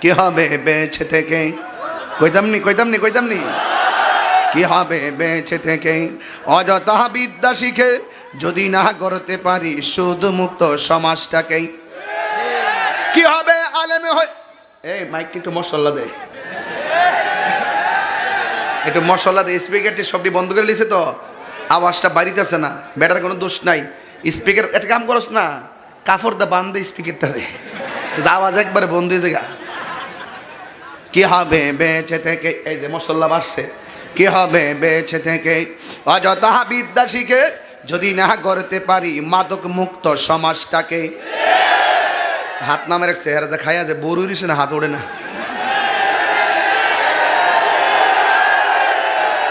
কি হবে বেছে থেকে? কইতাম নি কইতাম নি কইতাম নি কি হবে বেঁচে থেকে? অযথা বিদ্যা শিখে যদি না করতে পারি শুধু মুক্ত সমাজটাকেই কি হবে আলেমে হয় এই মাইকটি একটু মশলা দে। একটু মশলা দে স্পিকারটি সবটি বন্ধ করে লিছে তো। আওয়াজটা বাড়িতে বাড়িতেছে না বেটার কোনো দোষ নাই। স্পিকার, একটা কাম করস না। কাপড় দা বান্ধ স্পিকারটা রে। আওয়াজ একবারে বন্ধ হয়ে গা। কি হবে বেঁচে থেকে এই যে মশলা বাড়ছে কি হবে বেঁচে থেকে অযথা বিদ্যা শিখে যদি না করতে পারি মাদক মুক্ত সমাজটাকে হাত নামের এক চেহারা দেখায় যে বরুরিস না হাত ওড়ে না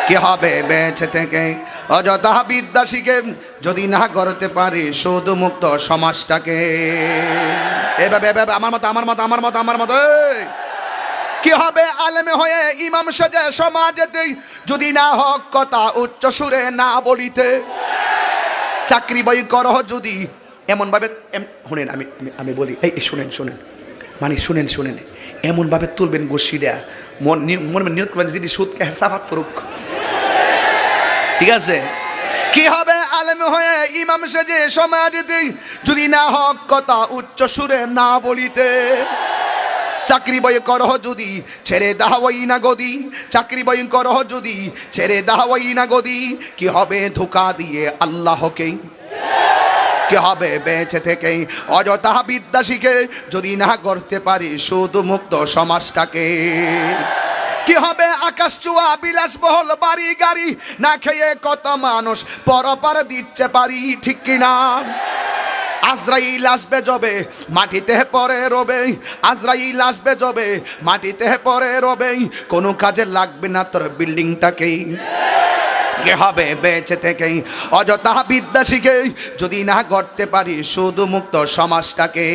কি হবে বেঁচে থেকে অযথা বিদ্যা শিখে যদি না করতে পারি শুধু মুক্ত সমাজটাকে এভাবে এভাবে আমার মতো আমার মতো আমার মতো আমার মতো! কি হবে আলেমে হয়ে ইমাম সাজে সমাজেতে? যদি না হক কথা উচ্চ সুরে না বলিতে। চাকরি বই করহ যদি। এমনভাবে এম- শুনেন, আমি আমি বলি, এই শুনেন শুনেন। মানে শুনেন শুনেন। এমনভাবে তুলবেন গোসিটা মন মনে নিয়ত করবেন, যিনি সুদকে হেসাফাত ফুরুক ঠিক আছে? কি হবে আলেম হয়ে ইমাম সেজে সমাজেতে? যদি না হক কথা উচ্চ সুরে না বলিতে। চাকরি বই করহ যদি, ছেড়ে দাহাওয়াই না গদি চাকরি বই করহ যদি, ছেড়ে দাহাওয়াই না গদি কি হবে ধোকা দিয়ে আল্লাহকে? কি হবে বেঁচে থেকে? অযথা বিদ্যা শিখে যদি না করতে পারি শুধু মুক্ত সমাজটাকে। কি হবে আকাশ চুয়া বিলাসবহল বাড়ি গাড়ি? না খেয়ে কত মানুষ পরপার দিচ্ছে পারি, ঠিক কিনা? আজরাইল আসবে জবে মাটিতে পরে রবে। আজরাইল আসবে জবে মাটিতে পরে রবে। কোনো কাজে লাগবে না তোর বিল্ডিংটাকেই কে হবে বেঁচে থেকেই অযথা বিদ্যা শিখে যদি না করতে পারি শুধু মুক্ত সমাজটাকে।